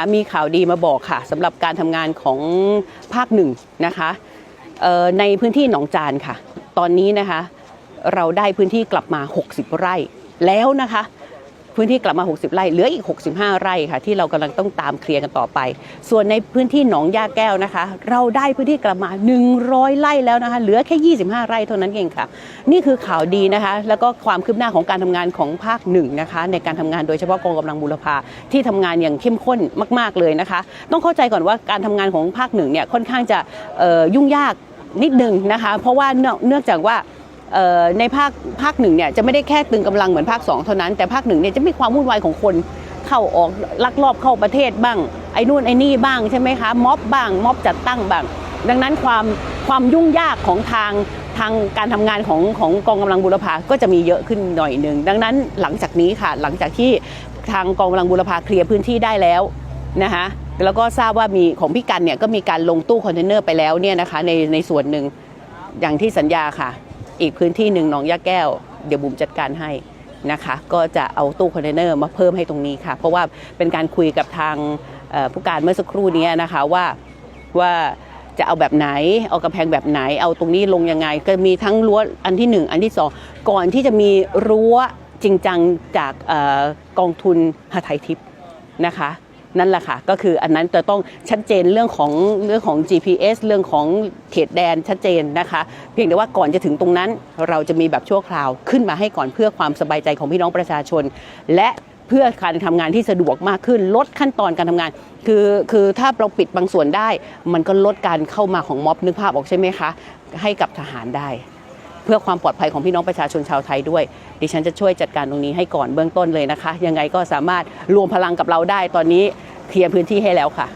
นะคะมีข่าวดีมาบอกค่ะสำหรับการทำงานของภาคหนึ่งนะคะในพื้นที่หนองจานค่ะ ตอนนี้นะคะเราได้พื้นที่กลับมา 60 ไร่แล้วนะคะ พื้นที่กลับมา 60 ไร่ เหลืออีก 65 ไร่ค่ะ ที่เรากำลังต้องตามเคลียร์กันต่อไป ส่วนในพื้นที่หนองยาแก้วนะคะ เราได้พื้นที่กลับมา 100 ไร่แล้วนะคะ เหลือแค่ 25 ไร่เท่านั้นเองค่ะ นี่คือข่าวดีนะคะ แล้วก็ความคืบหน้าของการทำงานของภาคหนึ่งนะคะ ในการทำงานโดยเฉพาะกองกำลังบูรพาที่ทำงานอย่างเข้มข้นมาก ๆเลยนะคะ ต้องเข้าใจก่อนว่าการทำงานของภาคหนึ่งเนี่ยค่อนข้างจะยุ่งยากนิดหนึ่งนะคะ เพราะว่าเนื่องจากว่า ในภาคภาคหนึ่งเนี่ยจะไม่ได้แค่ตึงกำลังเหมือนภาค 2 เท่านั้น แต่ภาคหนึ่งเนี่ยจะมีความวุ่นวายของคนเข้าออกลักลอบเข้าประเทศบ้างไอ้นู่นไอ้นี่บ้างใช่ไหมคะม็อบบ้างม็อบจัดตั้งบ้าง ดังนั้นความความยุ่งยากของทางทางการทำงานของของกองกำลังบุรพาก็จะมีเยอะขึ้นหน่อยหนึ่งดังนั้นหลังจากนี้ค่ะหลังจากที่ทางกองกำลังบุรพาเคลียร์พื้นที่ได้แล้วนะคะแล้วก็ทราบว่ามีของพี่กันเนี่ยก็มีการลงตู้คอนเทนเนอร์ไปแล้วเนี่ยนะคะในในส่วนหนึ่งอย่างที่สัญญาค่ะ อีกพื้นที่หนึ่งหนองยาแก้ว เดี๋ยวบุ๋มจัดการให้นะคะ ก็จะเอาตู้คอนเทนเนอร์มาเพิ่มให้ตรงนี้ค่ะ เพราะว่าเป็นการคุยกับทางผู้การเมื่อสักครู่นี้นะคะว่าว่าจะเอาแบบไหน เอากำแพงแบบไหน เอาตรงนี้ลงยังไง ก็มีทั้งรั้วอันที่หนึ่งอันที่สองก่อนที่จะมีรั้วจริงจังจากอกองทุนหาไทยทิพย์นะคะ นั่นแหละค่ะก็คืออันนั้นจะต้องชัดเจนเรื่องของเรื่องของ GPS เรื่องของเขตแดนชัดเจนนะคะ เพียงแต่ว่าก่อนจะถึงตรงนั้น เราจะมีแบบชั่วคราวขึ้นมาให้ก่อนเพื่อความสบายใจของพี่น้องประชาชน และเพื่อการทำงานที่สะดวกมากขึ้น ลดขั้นตอนการทำงาน คือคือถ้าเราปิดบางส่วนได้ มันก็ลดการเข้ามาของม็อบนึกภาพออกใช่ไหมคะ ให้กับทหารได้ เพื่อความปลอดภัยของพี่น้องประชาชนชาวไทยด้วย ดิฉันจะช่วยจัดการตรงนี้ให้ก่อนเบื้องต้นเลยนะคะ ยังไงก็สามารถรวมพลังกับเราได้ตอนนี้เคลียร์พื้นที่ให้แล้วค่ะ